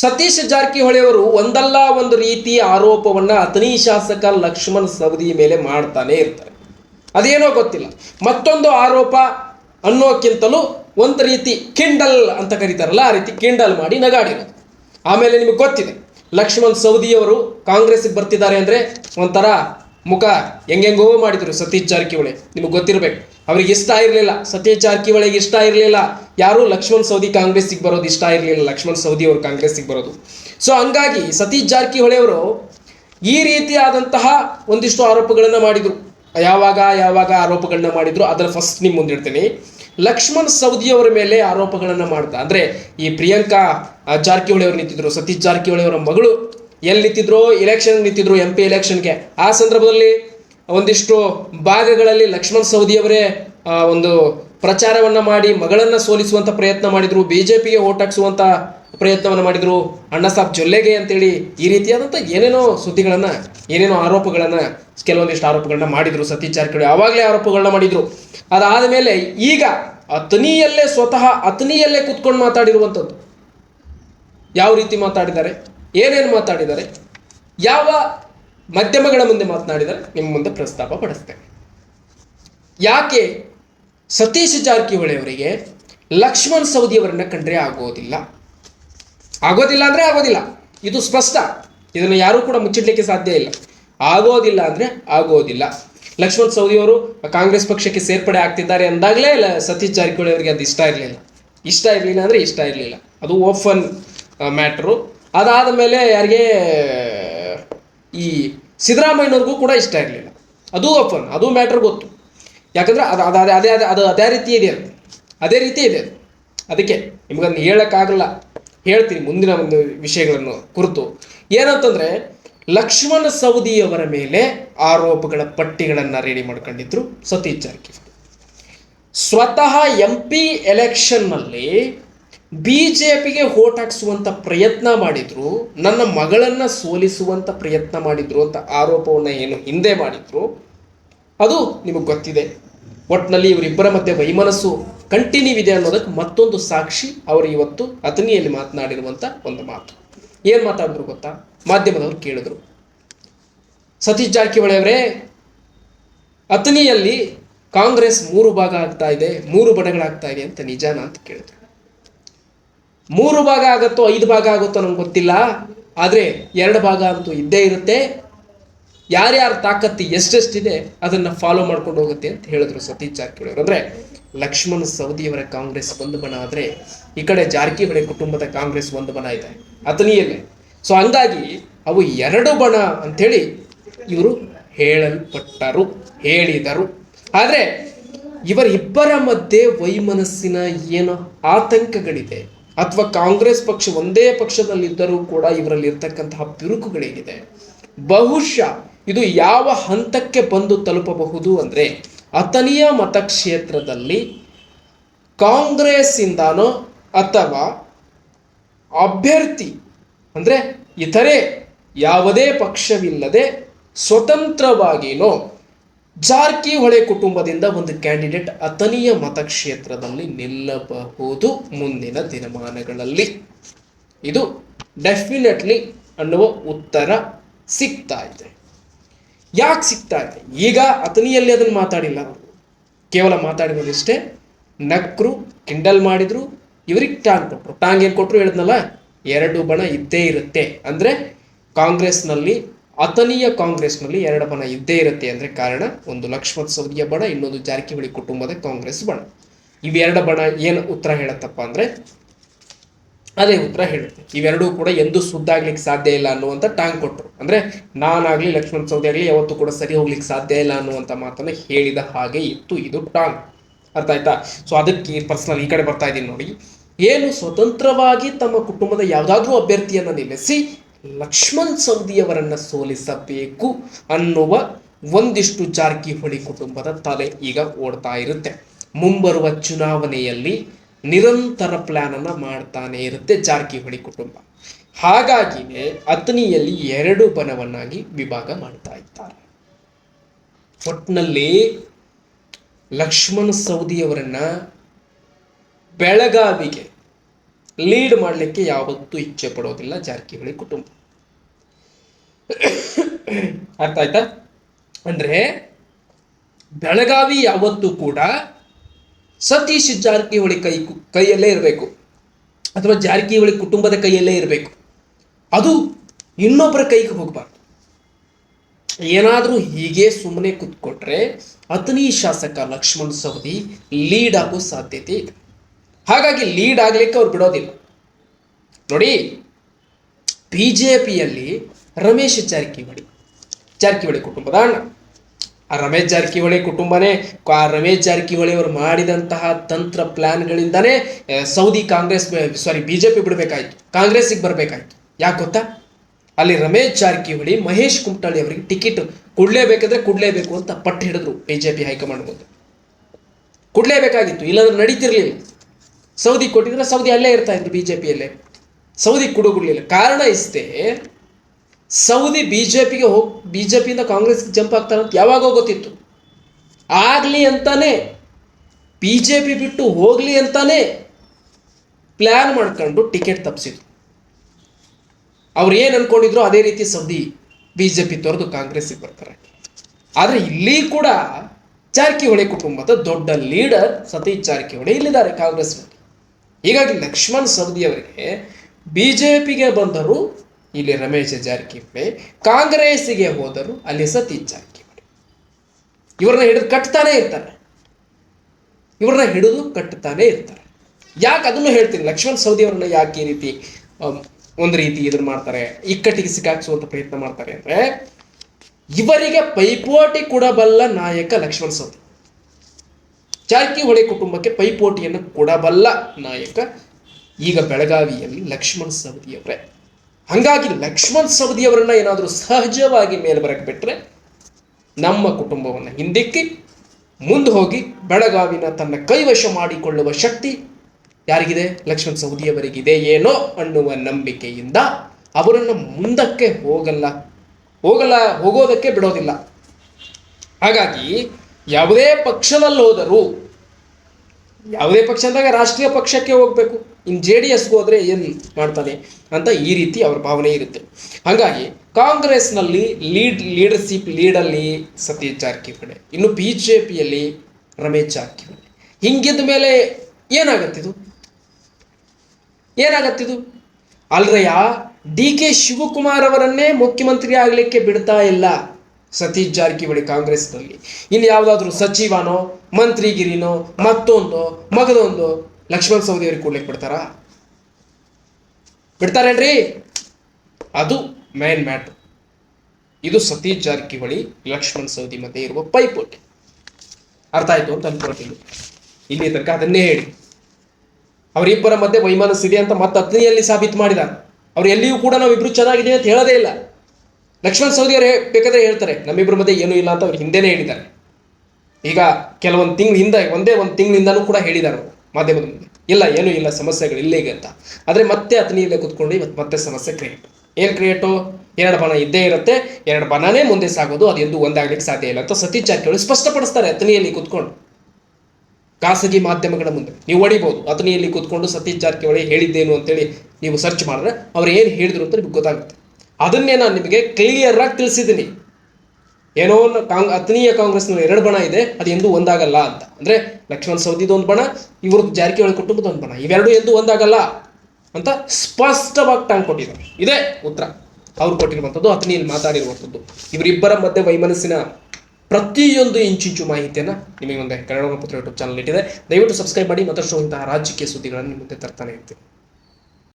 ಸತೀಶ್ ಜಾರಕಿಹೊಳಿ ಅವರು ಒಂದಲ್ಲ ಒಂದು ರೀತಿ ಆರೋಪವನ್ನ ಅತನಿ ಶಾಸಕ ಲಕ್ಷ್ಮಣ್ ಸವದಿ ಮೇಲೆ ಮಾಡ್ತಾನೆ ಇರ್ತಾರೆ. ಅದೇನೋ ಗೊತ್ತಿಲ್ಲ. ಮತ್ತೊಂದು ಆರೋಪ ಅನ್ನೋಕ್ಕಿಂತಲೂ ಒಂದು ರೀತಿ ಕಿಂಡಲ್ ಅಂತ ಕರೀತಾರಲ್ಲ, ಆ ರೀತಿ ಕಿಂಡಲ್ ಮಾಡಿ ನಗಾಡಿರೋದು. ಆಮೇಲೆ ನಿಮಗೆ ಗೊತ್ತಿದೆ, ಲಕ್ಷ್ಮಣ್ ಸವದಿಯವರು ಕಾಂಗ್ರೆಸ್ಗೆ ಬರ್ತಿದ್ದಾರೆ ಅಂದರೆ ಒಂಥರ ಮುಖ, ಹೆಂಗೆಂಗೋ ಮಾಡಿದರು ಸತೀಶ್ ಜಾರಕಿಹೊಳಿ. ನಿಮಗೆ ಗೊತ್ತಿರಬೇಕು. ಅವ್ರಿಗೆ ಇಷ್ಟ ಇರಲಿಲ್ಲ ಸತೀಶ್ ಜಾರಕಿಹೊಳಿಗೆ ಇಷ್ಟ ಇರಲಿಲ್ಲ. ಯಾರು ಲಕ್ಷ್ಮಣ್ ಸೌದಿ ಕಾಂಗ್ರೆಸ್ಸಿಗೆ ಬರೋದು ಇಷ್ಟ ಇರಲಿಲ್ಲ, ಲಕ್ಷ್ಮಣ್ ಸೌದಿ ಅವರು ಕಾಂಗ್ರೆಸ್ಸಿಗೆ ಬರೋದು. ಸೊ ಹಂಗಾಗಿ ಸತೀಶ್ ಜಾರಕಿಹೊಳಿ ಅವರು ಈ ರೀತಿಯಾದಂತಹ ಒಂದಿಷ್ಟು ಆರೋಪಗಳನ್ನು ಮಾಡಿದ್ರು. ಯಾವಾಗ ಯಾವಾಗ ಆರೋಪಗಳನ್ನ ಮಾಡಿದ್ರು ಅದರ ಫಸ್ಟ್ ನಿಮ್ಮ ಮುಂದಿಡ್ತೀನಿ ಲಕ್ಷ್ಮಣ್ ಸೌದಿ ಅವರ ಮೇಲೆ ಆರೋಪಗಳನ್ನು ಮಾಡ್ತಾ ಅಂದ್ರೆ ಈ ಪ್ರಿಯಾಂಕಾ ಜಾರಕಿಹೊಳಿ ಅವರು ನಿಂತಿದ್ರು ಸತೀಶ್ ಜಾರಕಿಹೊಳಿ ಅವರ ಮಗಳು ಎಲ್ಲಿ ನಿಂತಿದ್ರು ಎಲೆಕ್ಷನ್ ನಿಂತಿದ್ರು ಎಂ ಪಿ ಎಲೆಕ್ಷನ್ಗೆ ಆ ಸಂದರ್ಭದಲ್ಲಿ ಒಂದಿಷ್ಟು ಭಾಗಗಳಲ್ಲಿ ಲಕ್ಷ್ಮಣ್ ಸವದಿಯವರೇ ಒಂದು ಪ್ರಚಾರವನ್ನ ಮಾಡಿ ಮಗಳನ್ನ ಸೋಲಿಸುವಂತ ಪ್ರಯತ್ನ ಮಾಡಿದ್ರು, ಬಿಜೆಪಿಗೆ ಓಟ್ ಹಾಕಿಸುವಂತ ಪ್ರಯತ್ನವನ್ನ ಮಾಡಿದ್ರು. ಅಣ್ಣ ಸಾಬ್ ಜೊಲ್ಲೆಗೆ ಅಂತೇಳಿ ಈ ರೀತಿಯಾದಂಥ ಏನೇನೋ ಸುದ್ದಿಗಳನ್ನು, ಏನೇನೋ ಆರೋಪಗಳನ್ನ, ಕೆಲವೊಂದಿಷ್ಟು ಆರೋಪಗಳನ್ನ ಮಾಡಿದ್ರು ಸತೀಶ್ ಜಾರಕಿಹೊಳಿ. ಆವಾಗಲೇ ಆರೋಪಗಳನ್ನ ಮಾಡಿದ್ರು. ಅದಾದ ಮೇಲೆ ಈಗ ಅತನಿಯಲ್ಲೇ ಸ್ವತಃ ಅತನಿಯಲ್ಲೇ ಕುತ್ಕೊಂಡು ಮಾತಾಡಿರುವಂಥದ್ದು ಯಾವ ರೀತಿ ಮಾತಾಡಿದ್ದಾರೆ? ಏನೇನು ಮಾತಾಡಿದ್ದಾರೆ? ಯಾವ ಮಾಧ್ಯಮಗಳ ಮುಂದೆ ಮಾತನಾಡಿದರೆ ನಿಮ್ಮ ಮುಂದೆ ಪ್ರಸ್ತಾಪ ಪಡಿಸ್ತೇನೆ ಯಾಕೆ ಸತೀಶ್ ಜಾರಕಿಹೊಳಿ ಅವರಿಗೆ ಲಕ್ಷ್ಮಣ್ ಸವದಿ ಅವರನ್ನ ಕಂಡ್ರೆ ಆಗೋದಿಲ್ಲ? ಆಗೋದಿಲ್ಲ ಅಂದ್ರೆ ಆಗೋದಿಲ್ಲ. ಇದು ಸ್ಪಷ್ಟ. ಇದನ್ನು ಯಾರೂ ಕೂಡ ಮುಚ್ಚಿಡ್ಲಿಕ್ಕೆ ಸಾಧ್ಯ ಇಲ್ಲ. ಆಗೋದಿಲ್ಲ ಅಂದ್ರೆ ಆಗೋದಿಲ್ಲ. ಲಕ್ಷ್ಮಣ್ ಸವದಿಯವರು ಕಾಂಗ್ರೆಸ್ ಪಕ್ಷಕ್ಕೆ ಸೇರ್ಪಡೆ ಆಗ್ತಿದ್ದಾರೆ ಅಂದಾಗಲೇ ಸತೀಶ್ ಜಾರಕಿಹೊಳಿ ಅವರಿಗೆ ಅದು ಇಷ್ಟ ಇರಲಿಲ್ಲ. ಇಷ್ಟ ಇರಲಿಲ್ಲ ಅಂದ್ರೆ ಇಷ್ಟ ಇರಲಿಲ್ಲ. ಅದು ಓಪನ್ ಮ್ಯಾಟ್ರು. ಅದಾದ ಮೇಲೆ ಯಾರಿಗೆ ಈ ಸಿದ್ದರಾಮಯ್ಯನವ್ರಿಗೂ ಕೂಡ ಇಷ್ಟ ಇರಲಿಲ್ಲ. ಅದು ಓಪನ್ ಅದು ಮ್ಯಾಟ್ರ್ ಗೊತ್ತು. ಯಾಕಂದ್ರೆ ಅದು ಅದು ಅದೇ ಅದೇ ಅದೇ ಅದು ರೀತಿ ಇದೆ ಅದು. ಅದೇ ರೀತಿ ಇದೆ ಅದು. ಅದಕ್ಕೆ ನಿಮಗನ್ನು ಹೇಳೋಕ್ಕಾಗಲ್ಲ. ಹೇಳ್ತೀನಿ ಮುಂದಿನ ಒಂದು ವಿಷಯಗಳನ್ನು ಕುರಿತು. ಏನಂತಂದರೆ, ಲಕ್ಷ್ಮಣ ಸವದಿಯವರ ಮೇಲೆ ಆರೋಪಗಳ ಪಟ್ಟಿಗಳನ್ನು ರೆಡಿ ಮಾಡ್ಕೊಂಡಿದ್ರು ಸತೀಶ್ ಜಾರಕಿಹೊಳಿ. ಸ್ವತಃ ಎಂ ಪಿ ಎಲೆಕ್ಷನ್ನಲ್ಲಿ ಬಿ ಜೆ ಪಿಗೆ ಓಟ್ ಹಾಕಿಸುವಂಥ ಪ್ರಯತ್ನ ಮಾಡಿದ್ರು, ನನ್ನ ಮಗಳನ್ನ ಸೋಲಿಸುವಂಥ ಪ್ರಯತ್ನ ಮಾಡಿದ್ರು ಅಂತ ಆರೋಪವನ್ನು ಏನು ಹಿಂದೆ ಮಾಡಿದ್ರು, ಅದು ನಿಮಗೆ ಗೊತ್ತಿದೆ. ಒಟ್ಟಿನಲ್ಲಿ ಇವರಿಬ್ಬರ ಮಧ್ಯೆ ವೈಮನಸ್ಸು ಕಂಟಿನ್ಯೂ ಇದೆ ಅನ್ನೋದಕ್ಕೆ ಮತ್ತೊಂದು ಸಾಕ್ಷಿ ಅವರು ಇವತ್ತು ಅತನಿಯಲ್ಲಿ ಮಾತನಾಡಿರುವಂಥ ಒಂದು ಮಾತು. ಏನು ಮಾತಾಡಿದ್ರು ಗೊತ್ತಾ? ಮಾಧ್ಯಮದವರು ಕೇಳಿದ್ರು. ಸತೀಶ್ ಜಾರಕಿಹೊಳಿ ಅವರೇ ಅತನಿಯಲ್ಲಿ ಕಾಂಗ್ರೆಸ್ ಮೂರು ಭಾಗ ಆಗ್ತಾ ಇದೆ, ಮೂರು ಬಣಗಳಾಗ್ತಾ ಇದೆ ಅಂತ ನಿಜಾನ ಅಂತ ಕೇಳಿದ್ರು. ಮೂರು ಭಾಗ ಆಗುತ್ತೋ ಐದು ಭಾಗ ಆಗುತ್ತೋ ನಮ್ಗೆ ಗೊತ್ತಿಲ್ಲ. ಆದರೆ ಎರಡು ಭಾಗ ಅಂತೂ ಇದ್ದೇ ಇರುತ್ತೆ. ಯಾರ್ಯಾರ ತಾಕತ್ತು ಎಷ್ಟೆಷ್ಟಿದೆ ಅದನ್ನು ಫಾಲೋ ಮಾಡ್ಕೊಂಡು ಹೋಗುತ್ತೆ ಅಂತ ಹೇಳಿದ್ರು ಸತೀಶ್ ಜಾರಕಿಹೊಳಿ ಅವರು. ಅಂದ್ರೆ ಲಕ್ಷ್ಮಣ್ ಸವದಿಯವರ ಕಾಂಗ್ರೆಸ್ ಒಂದು ಬಣ ಆದರೆ ಈ ಕಡೆ ಜಾರಕಿಹೊಳಿ ಕುಟುಂಬದ ಕಾಂಗ್ರೆಸ್ ಒಂದು ಬಣ ಇದೆ. ಅತನಿಯಲ್ಲಿ ಸೊ ಹಂಗಾಗಿ ಅವು ಎರಡು ಬಣ ಅಂಥೇಳಿ ಇವರು ಹೇಳಲ್ಪಟ್ಟರು, ಹೇಳಿದರು. ಆದರೆ ಇವರಿಬ್ಬರ ಮಧ್ಯೆ ವೈಮನಸ್ಸಿನ ಏನು ಆತಂಕಗಳಿದೆ. ಅಥವಾ ಕಾಂಗ್ರೆಸ್ ಪಕ್ಷ ಒಂದೇ ಪಕ್ಷದಲ್ಲಿದ್ದರೂ ಕೂಡ ಇವರಲ್ಲಿ ಇರ್ತಕ್ಕಂತಹ ಬಿರುಕುಗಳೇನಿದೆ ಬಹುಶಃ ಇದು ಯಾವ ಹಂತಕ್ಕೆ ಬಂದು ತಲುಪಬಹುದು ಅಂದರೆ ಅತನಿಯ ಮತಕ್ಷೇತ್ರದಲ್ಲಿ ಕಾಂಗ್ರೆಸ್ಸಿಂದಾನೋ ಅಥವಾ ಅಭ್ಯರ್ಥಿ ಅಂದರೆ ಇತರೆ ಯಾವುದೇ ಪಕ್ಷವಿಲ್ಲದೆ ಸ್ವತಂತ್ರವಾಗಿನೋ ಜಾರಕಿಹೊಳಿ ಕುಟುಂಬದಿಂದ ಒಂದು ಕ್ಯಾಂಡಿಡೇಟ್ ಅತನಿಯ ಮತಕ್ಷೇತ್ರದಲ್ಲಿ ನಿಲ್ಲಬಹುದು ಮುಂದಿನ ದಿನಮಾನಗಳಲ್ಲಿ. ಇದು ಡೆಫಿನೆಟ್ಲಿ ಅನ್ನುವ ಉತ್ತರ ಸಿಗ್ತಾ ಇದೆ. ಯಾಕೆ ಸಿಗ್ತಾ ಇದೆ? ಈಗ ಅತನಿಯಲ್ಲಿ ಅದನ್ನು ಮಾತಾಡಿಲ್ಲ. ಕೇವಲ ಮಾತಾಡಿರೋದಿಷ್ಟೇ, ನಕ್ರು ಕಿಂಡಲ್ ಮಾಡಿದ್ರು, ಇವರಿಗೆ ಟಾಂಗ್ ಕೊಟ್ಟರು ಟಾಂಗ್ ಏನು ಕೊಟ್ಟರು ಹೇಳಿದ್ನಲ್ಲ, ಎರಡು ಬಣ ಇದ್ದೇ ಇರುತ್ತೆ. ಅಂದರೆ ಕಾಂಗ್ರೆಸ್ನಲ್ಲಿ ಅತನಿಯ ಕಾಂಗ್ರೆಸ್ನಲ್ಲಿ ಎರಡು ಬಣ ಇದ್ದೇ ಇರುತ್ತೆ ಅಂದರೆ ಕಾರಣ, ಒಂದು ಲಕ್ಷ್ಮಣ್ ಸವದಿಯ ಬಣ, ಇನ್ನೊಂದು ಜಾರಕಿಹೊಳಿ ಕುಟುಂಬದ ಕಾಂಗ್ರೆಸ್ ಬಣ. ಇವೆರಡ ಬಣ ಏನು ಉತ್ತರ ಹೇಳತ್ತಪ್ಪ ಅಂದರೆ, ಅದೇ ಉತ್ತರ ಹೇಳುತ್ತೆ. ಇವೆರಡೂ ಕೂಡ ಎಂದೂ ಸುದ್ದಾಗ್ಲಿಕ್ಕೆ ಸಾಧ್ಯ ಇಲ್ಲ ಅನ್ನುವಂಥ ಟಾಂಗ್ ಕೊಟ್ಟರು. ಅಂದ್ರೆ ನಾನಾಗಲಿ ಲಕ್ಷ್ಮಣ್ ಸವದಿ ಆಗಲಿ, ಯಾವತ್ತೂ ಕೂಡ ಸರಿ ಹೋಗ್ಲಿಕ್ಕೆ ಸಾಧ್ಯ ಇಲ್ಲ ಅನ್ನುವಂಥ ಮಾತನ್ನ ಹೇಳಿದ ಹಾಗೆ ಇತ್ತು ಇದು ಟಾಂಗ್. ಅರ್ಥ ಆಯ್ತಾ? ಸೊ ಅದಕ್ಕೆ ಪರ್ಸನಲ್ ಈ ಕಡೆ ಬರ್ತಾ ಇದ್ದೀನಿ ನೋಡಿ. ಏನು ಸ್ವತಂತ್ರವಾಗಿ ತಮ್ಮ ಕುಟುಂಬದ ಯಾವುದಾದ್ರೂ ಅಭ್ಯರ್ಥಿಯನ್ನು ನಿಲ್ಲಿಸಿ ಲಕ್ಷ್ಮಣ್ ಸವದಿಯವರನ್ನ ಸೋಲಿಸಬೇಕು ಅನ್ನುವ ಒಂದಿಷ್ಟು ಜಾರಕಿಹೊಳಿ ಕುಟುಂಬದ ತಲೆ ಈಗ ಓಡ್ತಾ ಇರುತ್ತೆ. ಮುಂಬರುವ ಚುನಾವಣೆಯಲ್ಲಿ ನಿರಂತರ ಪ್ಲಾನ್ ಅನ್ನ ಮಾಡ್ತಾನೆ ಇರುತ್ತೆ ಜಾರಕಿಹೊಳಿ ಕುಟುಂಬ. ಹಾಗಾಗಿ ಅತ್ನಿಯಲ್ಲಿ ಎರಡು ಬನವನ್ನಾಗಿ ವಿಭಾಗ ಮಾಡ್ತಾ ಇದ್ದಾರೆ. ಒಟ್ಟಿನಲ್ಲಿ ಲಕ್ಷ್ಮಣ್ ಸವದಿಯವರನ್ನ ಬೆಳಗಾವಿಗೆ ಲೀಡ್ ಮಾಡಲಿಕ್ಕೆ ಯಾವತ್ತೂ ಇಚ್ಛೆ ಪಡೋದಿಲ್ಲ ಜಾರಕಿಹೊಳಿ ಕುಟುಂಬ. ಅರ್ಥ ಆಯ್ತಾ? ಅಂದ್ರೆ ಬೆಳಗಾವಿ ಯಾವತ್ತೂ ಕೂಡ ಸತೀಶ್ ಜಾರಕಿಹೊಳಿ ಕೈ ಕೈಯಲ್ಲೇ ಇರಬೇಕು. ಅಥವಾ ಜಾರಕಿಹೊಳಿ ಕುಟುಂಬದ ಕೈಯಲ್ಲೇ ಇರಬೇಕು. ಅದು ಇನ್ನೊಬ್ಬರ ಕೈಗೆ ಹೋಗಬಾರ್ದು. ಏನಾದರೂ ಹೀಗೆ ಸುಮ್ಮನೆ ಕೂತ್ಕೊಟ್ರೆ ಅತನಿ ಶಾಸಕ ಲಕ್ಷ್ಮಣ್ ಸವದಿ ಲೀಡ್ ಆಗೋ ಸಾಧ್ಯತೆ ಇದೆ. ಹಾಗಾಗಿ ಲೀಡ್ ಆಗ್ಲಿಕ್ಕೆ ಅವ್ರು ಬಿಡೋದಿಲ್ಲ. ನೋಡಿ ಬಿ ಜೆ ಪಿಯಲ್ಲಿ ರಮೇಶ್ ಜಾರಕಿಹೊಳಿ. ಜಾರಕಿಹೊಳಿ ಕುಟುಂಬದ ಅಣ್ಣ. ಆ ರಮೇಶ್ ಜಾರಕಿಹೊಳಿ ಕುಟುಂಬನೇ ಆ ರಮೇಶ್ ಜಾರಕಿಹೊಳಿ ಅವರು ಮಾಡಿದಂತಹ ತಂತ್ರ ಪ್ಲಾನ್ಗಳಿಂದಾನೇ Savadi Congress sorry B J P ಬಿಡಬೇಕಾಯ್ತು. ಕಾಂಗ್ರೆಸ್ಸಿಗೆ ಬರಬೇಕಾಯ್ತು. ಯಾಕೆ ಗೊತ್ತಾ? ಅಲ್ಲಿ ರಮೇಶ್ ಜಾರಕಿಹೊಳಿ, ಮಹೇಶ್ ಕುಮಟಳ್ಳಿ ಅವರಿಗೆ ಟಿಕೆಟ್ ಕೊಡ್ಲೇಬೇಕಾದ್ರೆ ಕೊಡ್ಲೇಬೇಕು ಅಂತ ಪಟ್ಟು ಹಿಡಿದ್ರು B J P high command ಮುಂದೆ. ಕೊಡ್ಲೇಬೇಕಾಗಿತ್ತು, ಇಲ್ಲಾಂದ್ರೆ ನಡೀತಿರ್ಲಿಲ್ಲ. ಸೌದಿ ಕೊಟ್ಟಿದ್ರೆ ಸೌದಿ ಅಲ್ಲೇ ಇರ್ತಾ ಇದ್ರು ಬಿ ಜೆ ಪಿಯಲ್ಲೇ ಸೌದಿ ಕೊಡೋಗಿರ್ಲಿಲ್ಲ ಕಾರಣ ಇಷ್ಟೇ ಸೌದಿ ಬಿ ಜೆ ಪಿಗೆ ಹೋಗಿ ಬಿ ಜೆ ಪಿಯಿಂದ ಕಾಂಗ್ರೆಸ್ಗೆ ಜಂಪ್ ಆಗ್ತಾರಂತ ಯಾವಾಗೋ ಗೊತ್ತಿತ್ತು. ಆಗಲಿ ಅಂತಾನೆ ಬಿ ಜೆ ಪಿ ಬಿಟ್ಟು ಹೋಗಲಿ ಅಂತಾನೆ ಪ್ಲ್ಯಾನ್ ಮಾಡ್ಕೊಂಡು ಟಿಕೆಟ್ ತಪ್ಪಿಸಿದ್ರು ಅವ್ರು ಏನು ಅನ್ಕೊಂಡಿದ್ರು ಅದೇ ರೀತಿ ಸೌದಿ ಬಿ ಜೆ ಪಿ ತೊರೆದು ಕಾಂಗ್ರೆಸ್ಸಿಗೆ ಬರ್ತಾರೆ. ಆದರೆ ಇಲ್ಲಿ ಕೂಡ ಜಾರಕಿಹೊಳಿ ಕುಟುಂಬದ ದೊಡ್ಡ ಲೀಡರ್ ಸತೀಶ್ ಜಾರಕಿಹೊಳಿ ಇಲ್ಲಿದ್ದಾರೆ ಕಾಂಗ್ರೆಸ್ನಲ್ಲಿ. ಹೀಗಾಗಿ ಲಕ್ಷ್ಮಣ್ ಸವದಿ ಅವರಿಗೆ ಬಿ ಜೆ ಪಿಗೆ ಬಂದರು ಇಲ್ಲಿ ರಮೇಶ್ ಜಾರಕಿಹೊಳಿ ಕಾಂಗ್ರೆಸ್ಸಿಗೆ ಹೋದರು, ಅಲ್ಲಿ ಸತೀಶ್ ಜಾರಕಿಹೊಳಿ. ಇವ್ರನ್ನ ಹಿಡಿದು ಕಟ್ತಾನೆ ಇರ್ತಾರೆ. ಇವ್ರನ್ನ ಹಿಡಿದು ಕಟ್ತಾನೆ ಇರ್ತಾರೆ. ಯಾಕೆ ಅದನ್ನು ಹೇಳ್ತೀನಿ? ಲಕ್ಷ್ಮಣ್ ಸವದಿ ಅವ್ರನ್ನ ಯಾಕೆ ಈ ರೀತಿ ಒಂದು ರೀತಿ ಇದನ್ನ ಮಾಡ್ತಾರೆ, ಇಕ್ಕಟ್ಟಿಗೆ ಸಿಕ್ಕಾಕ್ಸುವಂತ ಪ್ರಯತ್ನ ಮಾಡ್ತಾರೆ ಅಂದ್ರೆ, ಇವರಿಗೆ ಪೈಪೋಟಿ ಕೊಡಬಲ್ಲ ನಾಯಕ ಲಕ್ಷ್ಮಣ್ ಸವದಿ. ಜಾರಕಿಹೊಳಿ ಕುಟುಂಬಕ್ಕೆ ಪೈಪೋಟಿಯನ್ನು ಕೊಡಬಲ್ಲ ನಾಯಕ ಈಗ ಬೆಳಗಾವಿಯಲ್ಲಿ ಲಕ್ಷ್ಮಣ್ ಸವದಿಯವರೇ ಹಂಗಾಗಿ ಲಕ್ಷ್ಮಣ್ ಸವದಿಯವರನ್ನ ಏನಾದರೂ ಸಹಜವಾಗಿ ಮೇಲೆ ಬರಕ್ಕೆ ಬಿಟ್ಟರೆ ನಮ್ಮ ಕುಟುಂಬವನ್ನು ಹಿಂದಿಕ್ಕಿ ಮುಂದೆ ಹೋಗಿ ಬೆಳಗಾವಿನ ತನ್ನ ಕೈವಶ ಮಾಡಿಕೊಳ್ಳುವ ಶಕ್ತಿ ಯಾರಿಗಿದೆ? ಲಕ್ಷ್ಮಣ್ ಸವದಿಯವರಿಗಿದೆ ಏನೋ ಅನ್ನುವ ನಂಬಿಕೆಯಿಂದ ಅವರನ್ನು ಮುಂದಕ್ಕೆ ಹೋಗಲ್ಲ. ಹೋಗಲ್ಲ, ಹೋಗೋದಕ್ಕೆ ಬಿಡೋದಿಲ್ಲ. ಹಾಗಾಗಿ ಯಾವುದೇ ಪಕ್ಷದಲ್ಲಿ ಹೋದರೂ, ಯಾವುದೇ ಪಕ್ಷ ಅಂದಾಗ ರಾಷ್ಟ್ರೀಯ ಪಕ್ಷಕ್ಕೆ ಹೋಗಬೇಕು. ಇನ್ನು ಜೆ ಡಿ ಎಸ್ಗೆ ಹೋದರೆ ಏನು ಮಾಡ್ತಾನೆ ಅಂತ ಈ ರೀತಿ ಅವ್ರ ಭಾವನೆ ಇರುತ್ತೆ. ಹಾಗಾಗಿ ಕಾಂಗ್ರೆಸ್ನಲ್ಲಿ ಲೀಡ್ ಲೀಡರ್ಶಿಪ್ ಲೀಡಲ್ಲಿ ಸತೀಶ್ ಜಾರಕಿಹೊಳಿ, ಇನ್ನು ಬಿ ಜೆ ಪಿಯಲ್ಲಿ ರಮೇಶ್ ಜಾರಕಿಹೊಳಿ. ಹಿಂಗಿದ್ದ ಮೇಲೆ ಏನಾಗತ್ತಿದು ಏನಾಗತ್ತಿದು ಅಲ್ರಯ್ಯ, ಡಿ ಕೆ ಶಿವಕುಮಾರ್ ಅವರನ್ನೇ ಮುಖ್ಯಮಂತ್ರಿ ಆಗಲಿಕ್ಕೆ ಬಿಡ್ತಾ ಇಲ್ಲ ಸತೀಶ್ ಜಾರಕಿಹೊಳಿ ಕಾಂಗ್ರೆಸ್ನಲ್ಲಿ. ಇನ್ನು ಯಾವುದಾದ್ರೂ ಸಚಿವನೋ, ಮಂತ್ರಿಗಿರಿನೋ, ಮತ್ತೊಂದು, ಮಗದೊಂದು ಲಕ್ಷ್ಮಣ್ ಸವದಿ ಅವ್ರಿಗೆ ಕೊಡ್ಲಿಕ್ಕೆ ಬಿಡ್ತಾರಾ? ಬಿಡ್ತಾರೇನ್ರಿ? ಅದು ಮೇನ್ ಮ್ಯಾಟ್ ಇದು ಸತೀಶ್ ಜಾರಕಿಹೊಳಿ, ಲಕ್ಷ್ಮಣ್ ಸವದಿ ಮಧ್ಯೆ ಇರುವ ಪೈಪೋಟಿ ಅರ್ಥ ಆಯ್ತು ಅಂತ ಅನ್ಕೊಳ್ತೀನಿ. ಇಲ್ಲಿ ತನಕ ಅದನ್ನೇ ಹೇಳಿ. ಅವರಿಬ್ಬರ ಮಧ್ಯೆ ವೈಮನಸ್ಸಿದೆ ಅಂತ ಮತ್ತೆ ಅಗ್ನಿಯಲ್ಲಿ ಸಾಬೀತು ಮಾಡಿದ. ಅವ್ರು ಎಲ್ಲಿಯೂ ಕೂಡ ನಾವಿಬ್ರು ಚೆನ್ನಾಗಿದೆ ಅಂತ ಹೇಳೋದೇ ಇಲ್ಲ. ಲಕ್ಷ್ಮಣ್ ಸವದಿ ಅವರು ಬೇಕಾದ್ರೆ ಹೇಳ್ತಾರೆ ನಮ್ಮಿಬ್ಬರ ಮಧ್ಯೆ ಏನೂ ಇಲ್ಲ ಅಂತ ಅವ್ರು ಹಿಂದೆನೇ ಹೇಳಿದ್ದಾರೆ. ಈಗ ಕೆಲವೊಂದು ತಿಂಗಳ ಹಿಂದೆ, ಒಂದೇ ಒಂದು ತಿಂಗಳಿಂದನೂ ಕೂಡ ಹೇಳಿದ್ದಾರೆ ಮಾಧ್ಯಮದ ಮುಂದೆ ಇಲ್ಲ, ಏನೂ ಇಲ್ಲ, ಸಮಸ್ಯೆಗಳು ಇಲ್ಲೇ ಅಂತ. ಆದರೆ ಮತ್ತೆ ಅತನಿಯಲ್ಲೇ ಕೂತ್ಕೊಂಡು ಇವತ್ತು ಮತ್ತೆ ಸಮಸ್ಯೆ ಕ್ರಿಯೇಟ್ ಏನು ಕ್ರಿಯೇಟು ಎರಡು ಬಣ ಇದ್ದೇ ಇರುತ್ತೆ, ಎರಡು ಬಣನೇ ಮುಂದೆ ಸಾಗೋದು, ಅದು ಎಂದು ಒಂದಾಗ್ಲಿಕ್ಕೆ ಸಾಧ್ಯ ಇಲ್ಲ ಅಂತ ಸತೀಶ್ ಜಾರಕಿಹೊಳಿ ಸ್ಪಷ್ಟಪಡಿಸ್ತಾರೆ ಅತನಿಯಲ್ಲಿ ಕುತ್ಕೊಂಡು. ಖಾಸಗಿ ಮಾಧ್ಯಮಗಳ ಮುಂದೆ. ನೀವು ಹೊಡಿಬೋದು ಅತನಿಯಲ್ಲಿ ಕೂತ್ಕೊಂಡು ಸತೀಶ್ ಜಾರಕಿಹೊಳಿ ಹೇಳಿದ್ದೇನು ಅಂತೇಳಿ ನೀವು ಸರ್ಚ್ ಮಾಡಿದ್ರೆ ಅವ್ರು ಏನು ಹೇಳಿದ್ರು ಅಂತ ನಿಮ್ಗೆ ಗೊತ್ತಾಗುತ್ತೆ. ಅದನ್ನೇ ನಾನು ನಿಮಗೆ ಕ್ಲಿಯರ್ ಆಗಿ ತಿಳಿಸಿದ್ದೀನಿ. ಏನೋ ಒಂದು ಕಾಂಗ್ ಕಾಂಗ್ರೆಸ್ ಕಾಂಗ್ರೆಸ್ನಲ್ಲಿ ಎರಡು ಬಣ ಇದೆ, ಅದು ಎಂದೂ ಒಂದಾಗಲ್ಲ ಅಂತ. ಅಂದ್ರೆ ಲಕ್ಷ್ಮಣ್ ಸವದಿದು ಒಂದು ಬಣ ಇವ್ರದ್ದು ಜಾರಕಿಹೊಳಿ ಕುಟುಂಬದ ಒಂದು ಬಣ, ಇವೆರಡು ಎಂದೂ ಒಂದಾಗಲ್ಲ ಅಂತ ಸ್ಪಷ್ಟವಾಗಿ ಟಾಂಗ್ ಕೊಟ್ಟಿದ್ದಾರೆ. ಇದೇ ಉತ್ತರ. ಅವ್ರು ಕೊಟ್ಟಿರುವಂಥದ್ದು ಅತ್ನಿಯಲ್ಲಿ ಮಾತಾಡಿರುವಂಥದ್ದು. ಇವರಿಬ್ಬರ ಮಧ್ಯೆ ವೈಮನಸ್ಸಿನ ಪ್ರತಿಯೊಂದು ಇಂಚಿಂಚು ಮಾಹಿತಿಯನ್ನು ನಿಮಗೆ ಒಂದು ಕನ್ನಡ ಪುತ್ರ ಯೂಟ್ಯೂಬ್ ಚಾನಲ್ ಇಟ್ಟಿದೆ ದಯವಿಟ್ಟು ಸಬ್ಸ್ಕ್ರೈಬ್ ಮಾಡಿ, ಮತ್ತಷ್ಟು ಇಂತಹ ರಾಜಕೀಯ ಸುದ್ದಿಗಳನ್ನು ನಿಮ್ಮ ಮುಂದೆ ತರ್ತಾನೆ ಇರ್ತೀನಿ.